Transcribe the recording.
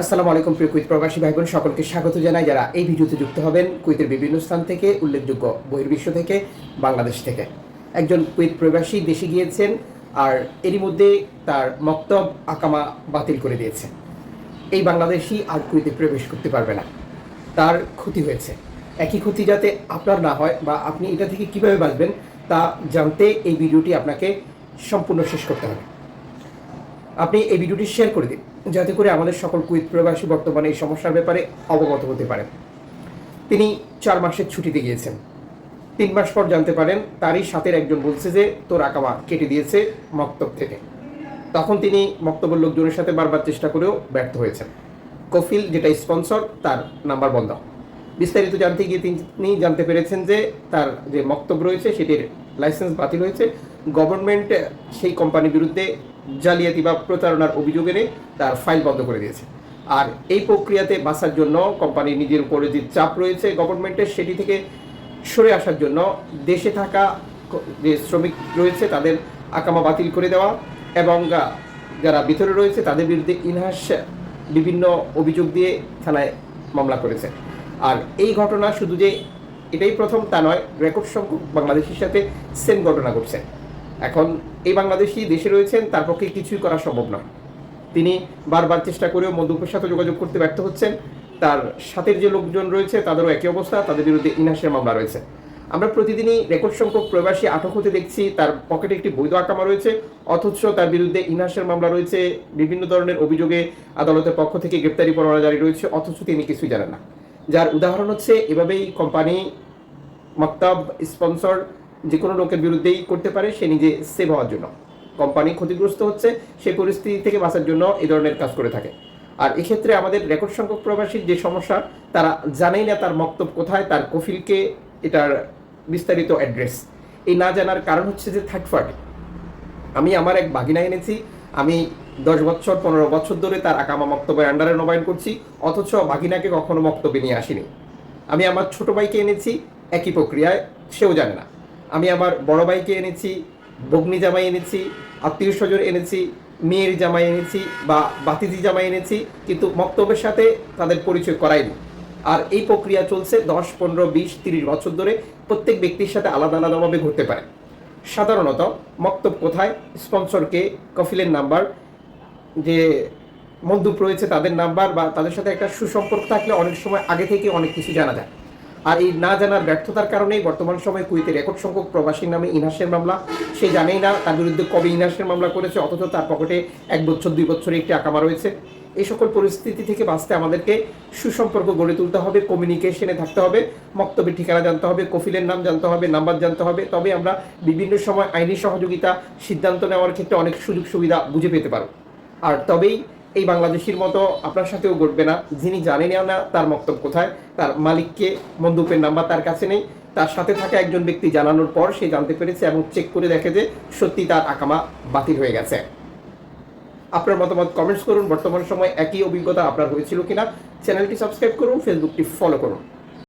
আসসালামু আলাইকুম প্রিয় কুইত প্রবাসী ভাই বোন সকলকে স্বাগত জানাই। যারা এই ভিডিওতে যুক্ত হবেন, কুইতের বিভিন্ন স্থান থেকে, উল্লেখযোগ্য বহির্বিশ্ব থেকে, বাংলাদেশ থেকে। একজন কুইত প্রবাসী দেশে গিয়েছেন আর এরই মধ্যে তার মক্তব আকামা বাতিল করে দিয়েছে। এই বাংলাদেশি আর কুইতে প্রবেশ করতে পারবে না। তার ক্ষতি হয়েছে। একই ক্ষতি যাতে আপনার না হয় বা আপনি এটা থেকে কীভাবে বাঁচবেন, তা জানতে এই ভিডিওটি আপনাকে সম্পূর্ণ শেষ করতে হবে। আপনি এই ভিডিওটি শেয়ার করে দিন। যাতে করে আমাদের সকল কুইত প্রবাসী বর্তমানে এই সমস্যার ব্যাপারে অবগত হতে পারেন। তিনি চার মাসের ছুটিতে গিয়েছেন। তিন মাস পর জানতে পারেন তারই সাথের একজন বলছে যে, তোর আকামা কেটে দিয়েছে মক্তব থেকে। তখন তিনি মক্তবের লোকজনের সাথে বারবার চেষ্টা করেও ব্যর্থ হয়েছেন। কফিল, যেটা স্পন্সর, তার নাম্বার বন্ধ। বিস্তারিত জানতে গিয়ে তিনি জানতে পেরেছেন যে, তার যে মক্তব্য রয়েছে, সেটির লাইসেন্স বাতিল হয়েছে। গভর্নমেন্ট সেই কোম্পানির বিরুদ্ধে জালিয়াতি বা প্রতারণার অভিযোগ এনে তার ফাইল বন্ধ করে দিয়েছে। আর এই প্রক্রিয়াতে বাঁচার জন্য কোম্পানি নিজের উপরে যে চাপ রয়েছে গভর্নমেন্টের সেটি থেকে সরে আসার জন্য দেশে থাকা যে শ্রমিক রয়েছে, তাদের আকামা বাতিল করে দেওয়া এবং যারা ভিতরে রয়েছে, তাদের বিরুদ্ধে ইনহাস বিভিন্ন অভিযোগ দিয়ে থানায় মামলা করেছে। আর এই ঘটনা শুধু যে এটাই প্রথম তা নয় রেকর্ড সংখ্যক বাংলাদেশের সাথে সেম ঘটনা ঘটছে। এখন এই বাংলাদেশি দেশে রয়েছেন, তার পক্ষে কিছুই করা সম্ভব নয় তিনি বারবার চেষ্টা করেও মধ্যপের সাথে যোগাযোগ করতে ব্যর্থ হচ্ছেন। তার সাথের যে লোকজন রয়েছে, তাদেরও একই অবস্থা, তাদের বিরুদ্ধে ইনহাসের মামলা রয়েছে। আমরা প্রতিদিনই রেকর্ড সংখ্যক প্রবাসী আটক হতে দেখছি, তার পকেটে একটি বৈধ আকামা রয়েছে, অথচ তার বিরুদ্ধে ইনহাসের মামলা রয়েছে, বিভিন্ন ধরনের অভিযোগে আদালতের পক্ষ থেকে গ্রেপ্তারি পরোয়ানা জারি রয়েছে, অথচ তিনি কিছুই জানেন না। যার উদাহরণ হচ্ছে, এভাবেই কোম্পানি মক্তাব স্পন্সর যে কোনো লোকের বিরুদ্ধেই করতে পারে, সে নিজে সেভ হওয়ার জন্য। কোম্পানি ক্ষতিগ্রস্ত হচ্ছে সেই পরিস্থিতি থেকে বাঁচার জন্য এই ধরনের কাজ করে থাকে। আর এক্ষেত্রে আমাদের রেকর্ড সংখ্যক প্রবাসীর যে সমস্যা, তারা জানেই না তার মক্তব কোথায়, তার কফিলকে এটার বিস্তারিত অ্যাড্রেস এই না জানার কারণ হচ্ছে যে থার্ড পার্টি আমি আমার এক বাগিনা এনেছি, আমি দশ বছর, পনেরো বছর ধরে তার আকামা মক্তবের আন্ডারে নবায়ন করছি, অথচ বাগিনাকে কখনো মক্তবে নিয়ে আসিনি। আমি আমার ছোট ভাইকে এনেছি, একই প্রক্রিয়ায়, সেও জানে না। আমি আমার বড় ভাইকে এনেছি, বগ্নি জামাই এনেছি, আত্মীয় স্বজন এনেছি, মেয়ের জামাই এনেছি বা বাতিজি জামাই এনেছি, কিন্তু মক্তবের সাথে তাদের পরিচয় করাইনি। আর এই প্রক্রিয়া চলছে দশ, পনেরো, বিশ, তিরিশ বছর ধরে প্রত্যেক ব্যক্তির সাথে আলাদা আলাদাভাবে ঘটতে পারে। সাধারণত মক্তব কোথায়? স্পন্সরকে কফিলের নাম্বার। যে মন্দুপ রয়েছে তাদের নাম্বার বা তাদের সাথে একটা সুসম্পর্ক থাকলে অনেক সময় আগে থেকে অনেক কিছু জানা যায়। আর এই না জানার ব্যর্থতার কারণেই বর্তমান সময়ে কুইতে রেকর্ড সংখ্যক প্রবাসীর নামে ইনহাসের মামলা। সে জানেই না তার বিরুদ্ধে কবে ইনহাসের মামলা করেছে, অথচ তার পকেটে এক বছর, দুই বছরে একটি আকামা রয়েছে। এই সকল পরিস্থিতি থেকে বাঁচতে আমাদেরকে সুসম্পর্ক গড়ে তুলতে হবে কমিউনিকেশনে থাকতে হবে, মক্তবের ঠিকানা জানতে হবে, কফিলের নাম জানতে হবে, নাম্বার জানতে হবে। তবে আমরা বিভিন্ন সময় আইনি সহযোগিতা, সিদ্ধান্ত নেওয়ার ক্ষেত্রে অনেক সুযোগ সুবিধা বুঝে পেতে পারব। আর তবেই এই বাংলাদেশির মতো আপনার সাথেও ঘটবে না, যিনি জানেন না তার মক্তব কোথায়, তার মালিককে মন্দুপের নাম্বার তার কাছে নেই, তার সাথে থাকা একজন ব্যক্তি জানানোর পর সে জানতে পেরেছে এবং চেক করে দেখে যে সত্যি তার আকামা বাতিল হয়ে গেছে। আপনার মতামত কমেন্টস করুন, বর্তমান সময় একই অভিজ্ঞতা আপনার হয়েছিল কিনা? চ্যানেলটি সাবস্ক্রাইব করুন ফেসবুকটি ফলো করুন।